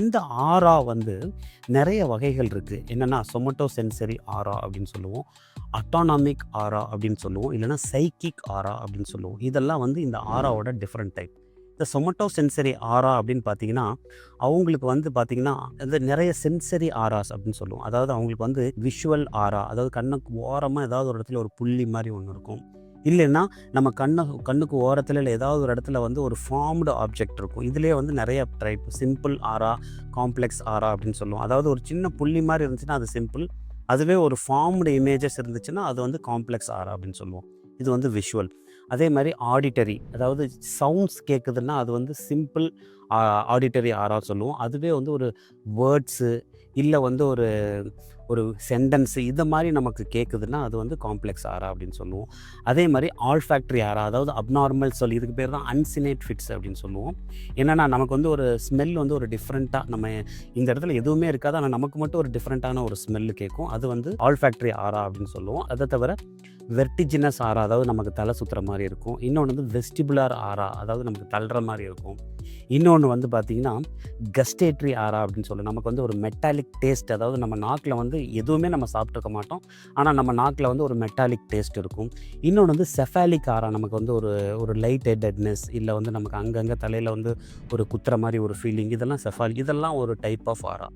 இந்த ஆரா வந்து நிறைய வகைகள் இருக்குது என்னென்னா சொமட்டோ சென்சரி ஆரா அப்படின்னு சொல்லுவோம் அட்டானாமிக் ஆரா அப்படின்னு சொல்லுவோம் இல்லைன்னா சைக்கிக் ஆரா அப்படின்னு சொல்லுவோம். இதெல்லாம் வந்து இந்த ஆராவோட டிஃப்ரெண்ட் டைப் இந்த சொமட்டோ சென்சரி ஆரா அப்படின்னு பார்த்தீங்கன்னா அவங்களுக்கு வந்து பார்த்தீங்கன்னா இந்த நிறைய சென்சரி ஆராஸ் அப்படின்னு சொல்லுவோம். அதாவது அவங்களுக்கு வந்து விஷுவல் ஆரா அதாவது கண்ணுக்கு ஓரமாக ஏதாவது ஒரு இடத்துல ஒரு புள்ளி மாதிரி ஒன்று இருக்கும். இல்லைன்னா நம்ம கண்ணு கண்ணுக்கு ஓரத்தில் இல்லை ஏதாவது ஒரு இடத்துல வந்து ஒரு ஃபார்ம்டு ஆப்ஜெக்ட் இருக்கும். இதுலேயே வந்து நிறைய type simple aura complex aura அப்படின்னு சொல்லுவோம். அதாவது ஒரு சின்ன புள்ளி மாதிரி இருந்துச்சுன்னா அது சிம்பிள் அதுவே ஒரு ஃபார்ம்டு இமேஜஸ் இருந்துச்சுன்னா அது வந்து காம்ப்ளெக்ஸ் ஆரா அப்படின்னு சொல்லுவோம். இது வந்து விஷுவல் அதே மாதிரி ஆடிட்டரி அதாவது சவுண்ட்ஸ் கேட்குதுன்னா அது வந்து சிம்பிள் ஆடிட்டரி ஆராக சொல்லுவோம். அதுவே வந்து ஒரு வேர்ட்ஸு இல்லை வந்து ஒரு ஒரு சென்டென்ஸு இதை மாதிரி நமக்கு கேட்குதுன்னா அது வந்து காம்ப்ளெக்ஸ் ஆரா அப்படின்னு சொல்லுவோம். அதே மாதிரி ஆல் ஃபேக்ட்ரி ஆரா அதாவது அப்நார்மல் சொல்லி இதுக்கு பேர் தான் அன்சினேட் ஃபிட்ஸ் அப்படின்னு சொல்லுவோம். என்னென்னா நமக்கு வந்து ஒரு ஸ்மெல் வந்து ஒரு டிஃப்ரெண்ட்டாக நம்ம இந்த இடத்துல எதுவுமே இருக்காது. ஆனால் நமக்கு மட்டும் ஒரு டிஃப்ரெண்ட்டான ஒரு ஸ்மெல் கேட்கும் அது வந்து ஆல் ஃபேக்ட்ரி ஆரா அப்படின்னு சொல்லுவோம். அதை தவிர வெர்டிஜினஸ் ஆரா அதாவது நமக்கு தலை சுற்றுற மாதிரி இருக்கும். இன்னொன்று வந்து வெஸ்டிபுலார் ஆரா அதாவது நமக்கு தள்ளுற மாதிரி இருக்கும். இன்னொன்று இன்னொன்று வந்து பார்த்திங்கன்னா கஸ்டேட்ரி ஆரா அப்படின்னு சொல்லி. நமக்கு வந்து ஒரு மெட்டாலிக் டேஸ்ட் அதாவது நம்ம நாக்கில் வந்து எதுவுமே நம்ம சாப்பிட்ருக்க மாட்டோம். ஆனால் நம்ம நாக்கில் வந்து ஒரு மெட்டாலிக் டேஸ்ட் இருக்கும். இன்னொன்று வந்து செஃபாலிக் ஆரா நமக்கு வந்து ஒரு ஒரு லைட் ஹெட்டட்னஸ் இல்லை வந்து நமக்கு அங்கங்கே தலையில் வந்து ஒரு குத்துற மாதிரி ஒரு ஃபீலிங் இதெல்லாம் செஃபாலிக் இதெல்லாம் ஒரு டைப் ஆஃப் ஆரா